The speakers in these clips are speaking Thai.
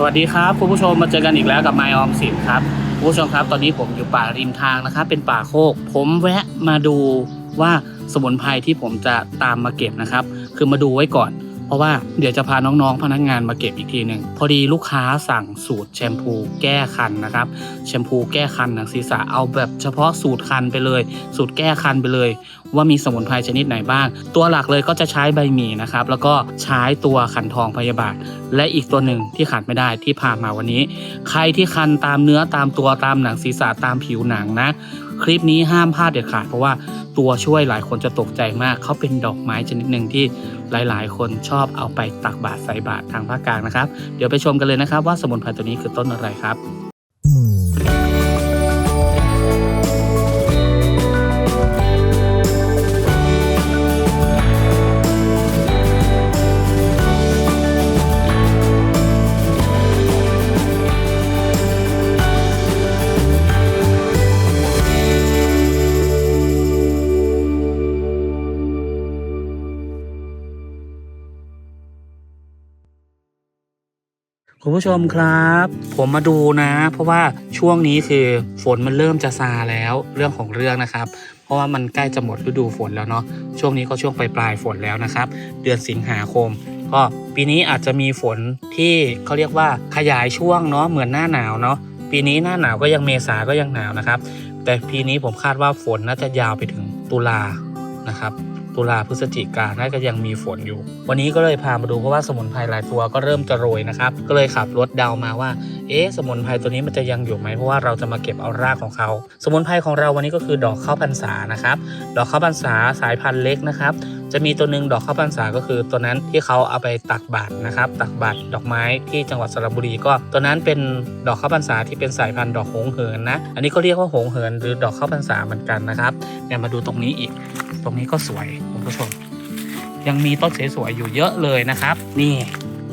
สวัสดีครับคุณผู้ชมมาเจอกันอีกแล้วกับไมออมสินครับคุณผู้ชมครับ ตอนนี้ผมอยู่ป่าริมทางนะครับ เป็นป่าโคก ผมแวะมาดูว่าสมุนไพรที่ผมจะตามมาเก็บนะครับ คือมาดูไว้ก่อน เพราะว่าเดี๋ยวจะพาน้องๆพนักงานมาเก็บอีกทีหนึ่งพอดีลูกค้าสั่งสูตรแชมพูแก้คันนะครับแชมพูแก้คันหนังศีรษะเอาแบบเฉพาะสูตรคันไปเลย สูตรแก้คันไปเลย ว่ามีสมุนไพรชนิดไหนบ้าง ตัวหลักเลยก็จะใช้ใบหมี่นะครับแล้วก็ใช้ตัวขันทองพยาบาท และอีกตัวหนึ่งที่ขาดไม่ได้ที่พามาวันนี้ ใครที่คันตามเนื้อตามตัวตามหนังศีรษะตามผิวหนังนะ คลิปนี้ห้ามพลาดเด็ดขาดเพราะว่าตัวช่วยหลายคนจะตกใจมาก เขาเป็นดอกไม้ชนิดหนึ่งที่หลาย ๆ คนชอบเอาไปตักบาตรใส่บาตรทางภาคกลางนะครับ เดี๋ยวไปชมกันเลยนะครับว่าสมุนไพรตัวนี้คือต้นอะไรครับ คุณผู้ชมครับ ผมมาดูนะ เพราะว่าช่วงนี้คือฝนมันเริ่มจะซาแล้วเรื่องของเรื่องนะครับ เพราะว่ามันใกล้จะหมดฤดูฝนแล้วเนาะช่วงนี้ก็ช่วงปลายปลายฝนแล้วนะครับ เดือนสิงหาคม ก็ปีนี้อาจจะมีฝนที่เขาเรียกว่าขยายช่วงเนาะเหมือนหน้าหนาวเนาะปีนี้หน้าหนาวก็ยังเมษาก็ยังหนาวนะครับ แต่ปีนี้ผมคาดว่าฝนน่าจะยาวไปถึงตุลานะครับ ตุลาพฤศจิกาน่าจะยังมีฝนอยู่ วันนี้ก็เลยพามาดูเพราะว่าสมุนไพรหลายตัวก็เริ่มจะโรยนะครับ ก็เลยขับรถเดามาว่า เอ๊ะสมุนไพรตัวนี้มันจะยังอยู่ไหมเพราะว่าเราจะมาเก็บเอารากของเขา สมุนไพรของเราวันนี้ก็คือดอกข้าวพรรษานะครับ ดอกข้าวพรรษาสายพันธุ์เล็กนะครับ จะมีตัวหนึ่งดอกข้าวพรรษาก็คือตัวนั้นที่เขาเอาไปตักบาตรนะครับ ตักบาตรดอกไม้ที่จังหวัดสระบุรีก็ตัวนั้นเป็นดอกข้าวพรรษาที่เป็นสายพันธุ์ดอกหงเหินนะ อันนี้ก็เรียกว่าหงเหินหรือดอกข้าวพรรษาเหมือนกันนะครับเนี่ยมาดูตรงนี้อีก ตรงนี้ก็สวยคุณผู้ชมยังมีต้นสวยๆอยู่เยอะเลยนะครับ นี่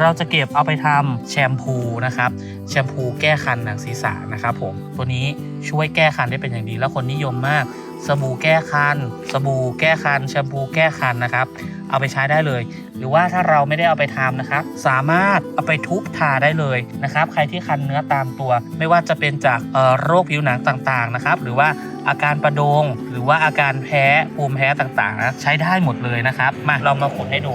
เราจะเก็บเอาไปทำแชมพูนะครับแชมพูแก้คันหนังศีรษะนะครับผมตัวนี้ช่วยแก้คันได้เป็นอย่างดี แล้วคนนิยมมาก สบู่แก้คัน สบู่แก้คันแชมพูแก้คันนะครับ เอาไปใช้ได้เลย หรือว่าถ้าเราไม่ได้เอาไปทำนะครับ สามารถเอาไปทุบทาได้เลยนะครับ ใครที่คันเนื้อตามตัว ไม่ว่าจะเป็นจากโรคผิวหนังต่างๆนะครับ หรือว่าอาการประโดง หรือว่าอาการแพ้ภูมิแพ้ต่างๆนะใช้ได้หมดเลยนะครับ มาลองมาขดให้ดู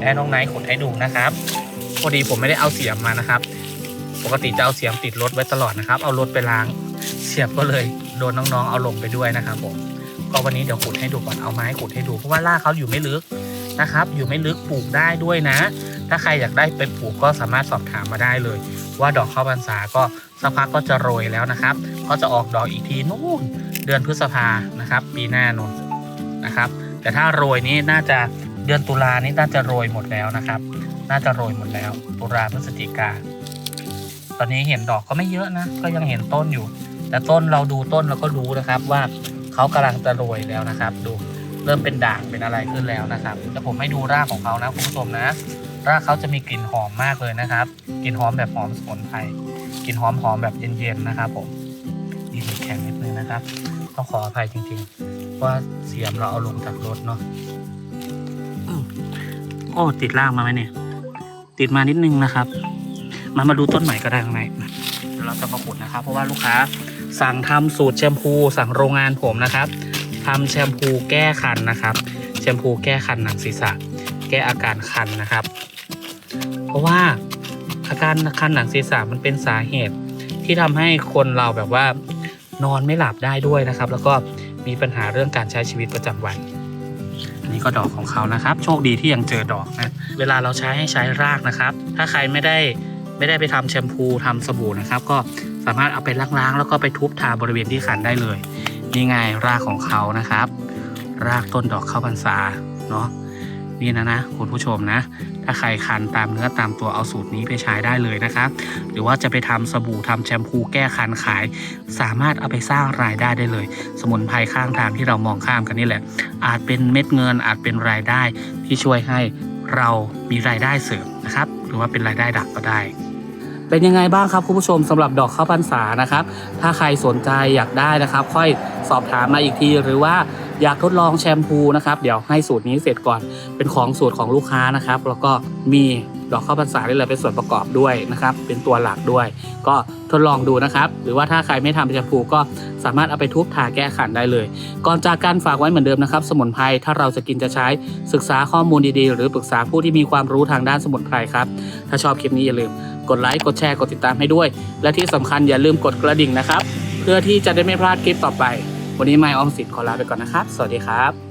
และน้องไนท์ขดให้ดูนะครับ พอดีผมไม่ได้เอาเสียมมานะครับ ปกติจะเอาเสียมติดรถไว้ตลอดนะครับ เอารถไปล้างเสียบก็เลยโดนน้องๆเอาลงไปด้วยนะครับผมก็วันนี้เดี๋ยวขุดให้ดูก่อนเอาไม้ขุดให้ดูเพราะว่ารากเขาอยู่ไม่ลึกนะครับ อยู่ไม่ลึกปลูกได้ด้วยนะ ถ้าใครอยากได้ไปปลูกก็สามารถสอบถามมาได้เลย ว่าดอกข้าวพรรษาก็สักพักก็จะโรยแล้วนะครับ ก็จะออกดอกอีกทีนู่นเดือนพฤษภานะครับ ปีหน้านนนะครับ แต่ถ้าโรยนี้น่าจะเดือนตุลานี่น่าจะโรยหมดแล้วนะครับ น่าจะโรยหมดแล้วตุลาพฤศจิกา ตอนนี้เห็นดอกก็ไม่เยอะนะ ก็ยังเห็นต้นอยู่ แต่ต้นเราดูต้นเราก็รู้นะครับว่าเขากำลังจะโรยแล้วนะครับ ดูเริ่มเป็นด่างเป็นอะไรขึ้นแล้วนะครับแต่ผมให้ดูรากของเขานะคุณผู้ชมนะ รากเขาจะมีกลิ่นหอมมากเลยนะครับ กลิ่นหอมแบบหอมสมุนไพร กลิ่นหอมหอมแบบเย็นๆนะครับผมดีแข็งนิดนึงนะครับ ต้องขออภัยจริงๆ ว่าเสียมเราเอาลงจากรถเนาะอืมโอ้ติดรากมาไหมเนี่ย ติดมานิดนึงนะครับ มามาดูต้นใหม่ก็ได้ข้างในเดี๋ยวเราจะมาขุดนะครับ เพราะว่าลูกค้าสั่งทำสูตรแชมพู สั่งโรงงานผมนะครับทำแชมพูแก้คันนะครับ แชมพูแก้คันหนังศีรษะ แก้อาการคันนะครับ เพราะว่าอาการคันหนังศีรษะมันเป็นสาเหตุที่ทำให้คนเราแบบว่านอนไม่หลับได้ด้วยนะครับ แล้วก็มีปัญหาเรื่องการใช้ชีวิตประจำวัน อันนี้ก็ดอกของเขานะครับ โชคดีที่ยังเจอดอกนะ เวลาเราใช้ให้ใช้รากนะครับ ถ้าใครไม่ได้ไม่ได้ไปทำแชมพูทำสบู่นะครับ ก็สามารถเอาไปล้างๆ แล้วก็ไปทุบทาบริเวณที่คันได้เลยนี่ไงรากของเขานะครับ รากต้นดอกข้าวพรรษาเนาะนี่นะนะคุณผู้ชมนะ ถ้าใครคันตามเนื้อตามตัวเอาสูตรนี้ไปใช้ได้เลยนะครับ หรือว่าจะไปทำสบู่ทำแชมพูแก้คันขาย สามารถเอาไปสร้างรายได้ได้เลย สมุนไพรข้างทางที่เรามองข้ามกันนี่แหละ อาจเป็นเม็ดเงินอาจเป็นรายได้ที่ช่วยให้ เรามีรายได้เสริมนะครับ หรือว่าเป็นรายได้ดักก็ได้ เป็นยังไงบ้างครับคุณผู้ชมสำหรับดอกข้าวพรรษานะครับ ถ้าใครสนใจอยากได้นะครับ ค่อยสอบถามมาอีกทีหรือว่า อยากทดลองแชมพูนะครับ เดี๋ยวให้สูตรนี้เสร็จก่อนเป็นของสูตรของลูกค้านะครับ แล้วก็มีดอกข้าวพรรษานี่เลยเป็นส่วนประกอบด้วยนะครับ เป็นตัวหลักด้วย ก็ทดลองดูนะครับ หรือว่าถ้าใครไม่ทำแชมพูก็สามารถเอาไปทุบทาแก้ขันได้เลย ก่อนจากการฝากไว้เหมือนเดิมนะครับ สมุนไพรถ้าเราจะกินจะใช้ศึกษาข้อมูลดีๆ หรือปรึกษาผู้ที่มีความรู้ทางด้านสมุนไพรครับ ถ้าชอบคลิปนี้อย่าลืม กดไลค์กดแชร์กดติดตามให้ด้วย และที่สำคัญอย่าลืมกดกระดิ่งนะครับ เพื่อที่จะได้ไม่พลาดคลิปต่อไป วันนี้ไมออมสิทธิ์ขอลาไปก่อนนะครับ สวัสดีครับ